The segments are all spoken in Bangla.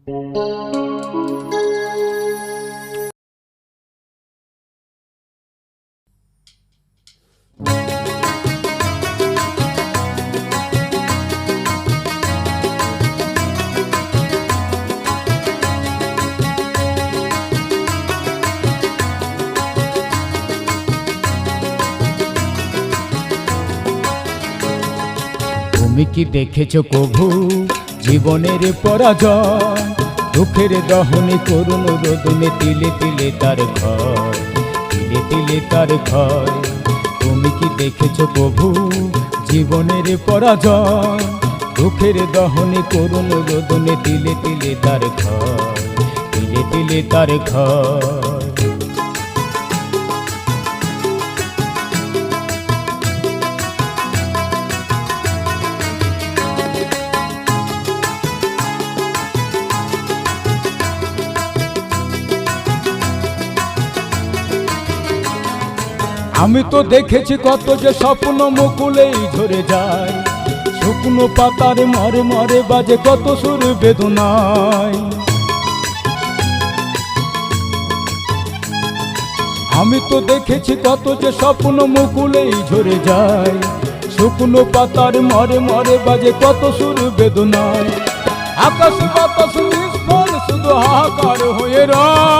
তুমি কি দেখেছ কভু? জীবনের পরাজয়, দুঃখের দহনে করুণ রোদনে তিলে তিলে তার ঘর তিলে তিলে তার ঘর তুমি কি দেখেছ কভু জীবনের পরাজয়, দুঃখের দহনে করুণ রোদনে তিলে তিলে তার ঘর তিলে তিলে তার ঘর আমি তো দেখেছি কত যে স্বপ্ন মুকুলেই ঝরে যায়। শুকনো পাতার মরে মরে বাজে কত সুর বেদনায়। আমি তো দেখেছি কত যে স্বপ্ন মুকুলেই ঝরে যায়। শুকনো পাতার মরে মরে বাজে কত সুর বেদনায়। আকাশ বাতাস নিষ্ফল, শুধু হাহাকার হয়ে রয়।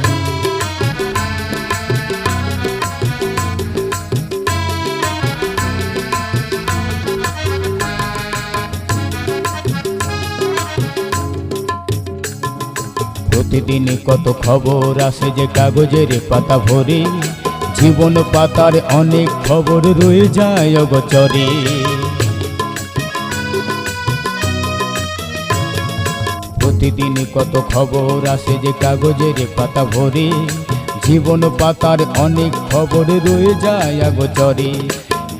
প্রতিদিন কত খবর আসে যে কাগজের পাতা ভরে। জীবন পাতার অনেক খবর রয়ে যায় অগচরে প্রতিদিন কত খবর আসে যে কাগজের পাতা ভরে। জীবন পাতার অনেক খবর রয়ে যায় অগচরে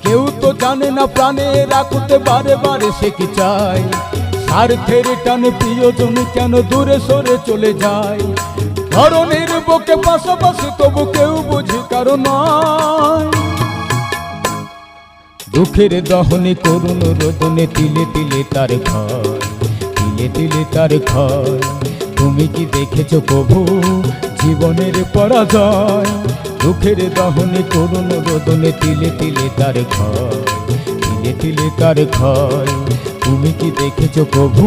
কেউ তো জানে না প্রাণে রাখতে বারে বারে সে কি চায়। স্বার্থের টানে, প্রিয়জন কেন দূরে সরে চলে যায়? ধরনের বুকে পাশাপাশি তবু কেউ বুঝি কারও দুঃখের দহনে করুণ রোদনে তিলে তিলে তার ঘর, তিলে তিলে তার ঘর। তুমি কি দেখেছ প্রভু জীবনের পরাজয়? দুঃখের দহনে করুণ রোদনে তিলে তিলে তার ঘর, তিলে তিলে তার ঘর। তুমি কি দেখেছ প্রভু?